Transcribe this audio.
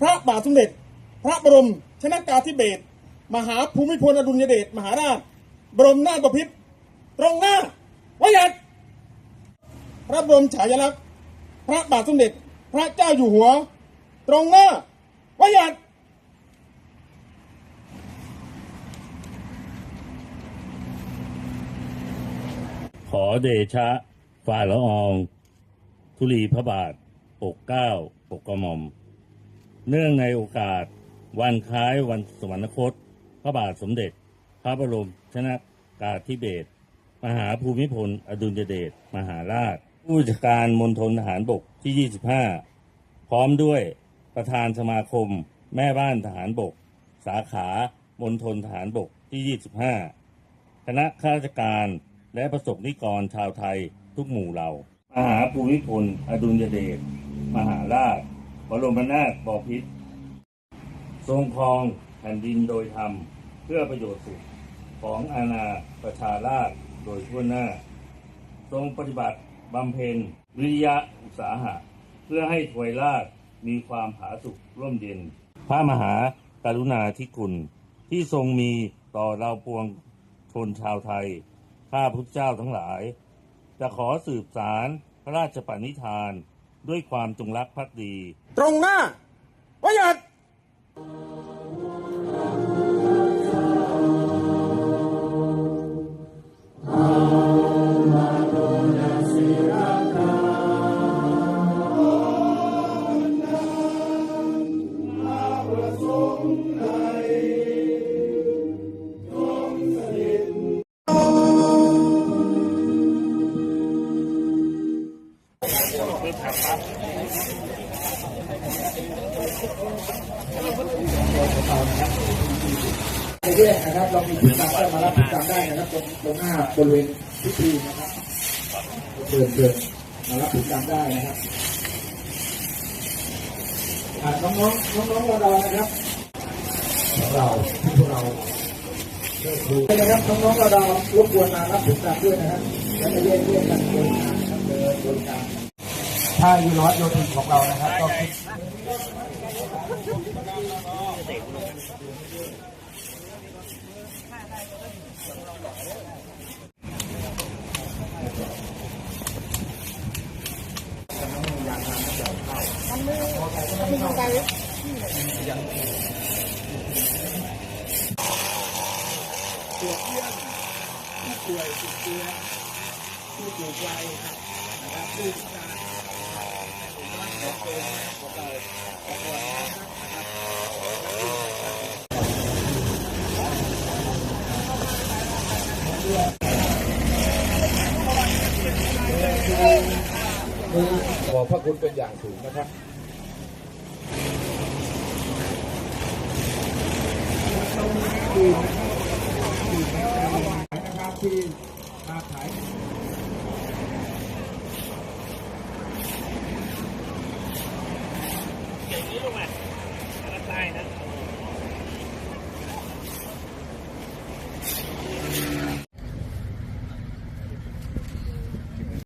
พระบาทสมเด็จ พระบรมชนากาธิเบศรมหาภูมิพลอดุลยเดชมหาราช บรมนาถบพิตรตรงหน้าวัยัดพระบรมฉายาลักษณ์ พระบาทสมเด็จ พระเจ้าอยู่หัว ตรงหน้าวัยัด ขอเดชะฝ่าละออง ธุลีพระบาทปกเกล้าปกกระหม่อม เนื่องในโอกาส วันคล้ายวันสวรรคต พระบาทสมเด็จ พระบรมชนากาธิเบศรมหาภูมิพล อดุลยเดชมหาราช ผู้จัดการมณฑลทหารบกที่ 25 พร้อมด้วยประธานสมาคม แม่บ้านทหารบก สาขามณฑลทหารบกที่ 25 คณะข้าราชการ และประสบนิกรชาวไทยทุกหมู่เหล่ามหาภูมิพลอดุลยเดชมหาราชบรมนาถบพิตรทรงครองแผ่นดินโดยธรรม เพื่อประโยชน์สุขของอาณาประชาราษฎรโดยทั่วหน้า ทรงปฏิบัติบำเพ็ญวิริยะอุตสาหะ เพื่อให้ถวยราชมีความผาสุกร่มเย็น พระมหากรุณาธิคุณที่ทรงมีต่อเราปวงชนชาวไทย ข้าพุทธเจ้าทั้งหลาย จะขอสืบสารพระราชปณิธานด้วยความจงรักภักดี ตรงหน้าวัยัด เรื่อยนะครับเรามีกิจกรรมก็มารับกิจกรรมได้นะครับตรงตรงหน้าบริเวณพิธีนะครับเดินเดินมารับกิจกรรมได้นะครับอ่าน้องๆน้องๆเรานะครับเราพวกเราเลิกดูนะครับน้องๆเรารบกวนมารับกิจกรรมด้วยนะครับแล้วจะแยกเรื่องกันโดยการนเดินโดยการถ้ายูร้อยโยธินของเรานะครับก็คิด ตรวจเยี่ยมผู้ป่วยติดเชื้อผู้สูงวัยนะครับผู้พิการในหมู่บ้านของตัวของเราของเรานะครับ ขอพระคุณเป็นอย่างสูงนะครับที่มาขาย